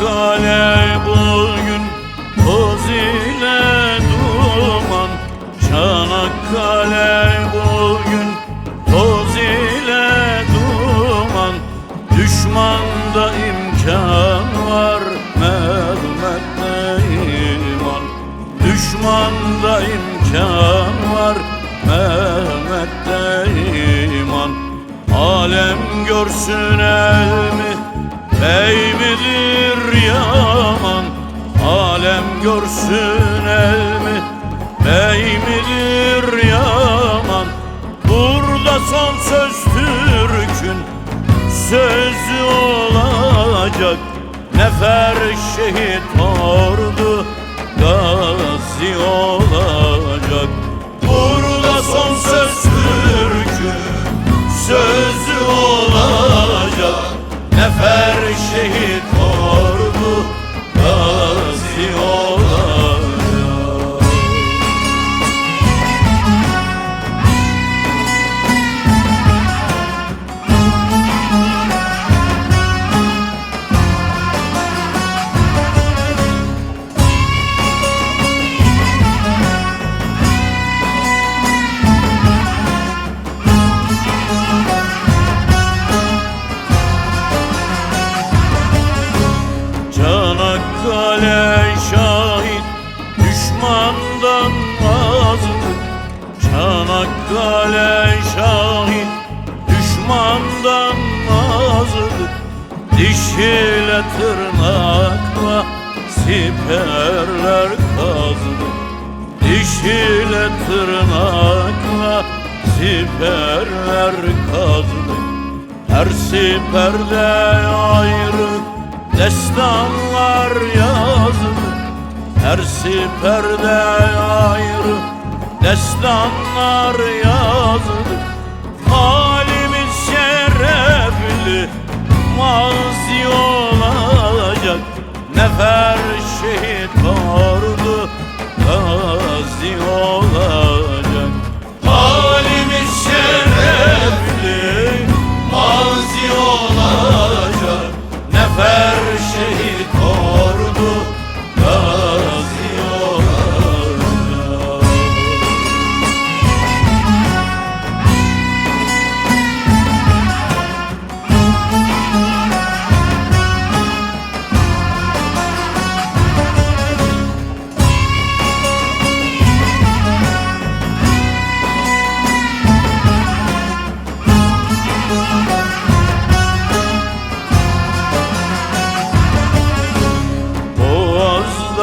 Çanakkale bugün toz ile duman. Çanakkale bugün toz ile duman. Düşmanda imkan var Mehmet'te iman. Düşmanda imkan var Mehmet'te iman. Alem görsün el mi Bey midir yaman Alem görsün el mi Bey midir yaman? Burada son söz Türk'ün Sözü olacak. Nefer şehit ordu Gazi olacak Nefer azdı Çanakkale şahit düşmandan azdı Dişiyle tırnakla siperler kazdı Dişiyle tırnakla siperler kazdı Her siperde ayrı destanlar yazdı Her siperde ayrı destanlar yazdı Halimiz şerefli mazi olacak Nefer şehit ordu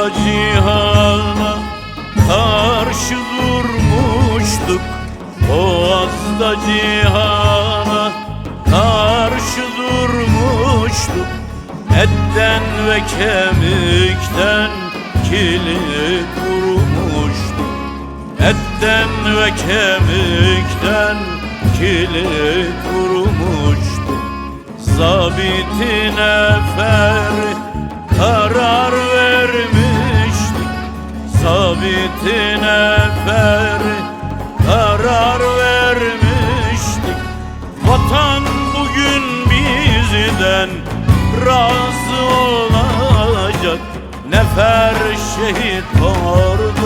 Boğaz'da cihana karşı durmuştuk. Boğaz'da cihana karşı durmuştuk. Etten ve kemikten kilit vurmuştuk Etten ve kemikten kilit vurmuştuk Zabitin eferi karar Zabitin eferi karar vermiştik Vatan bugün bizden razı olacak. Nefer şehit ordu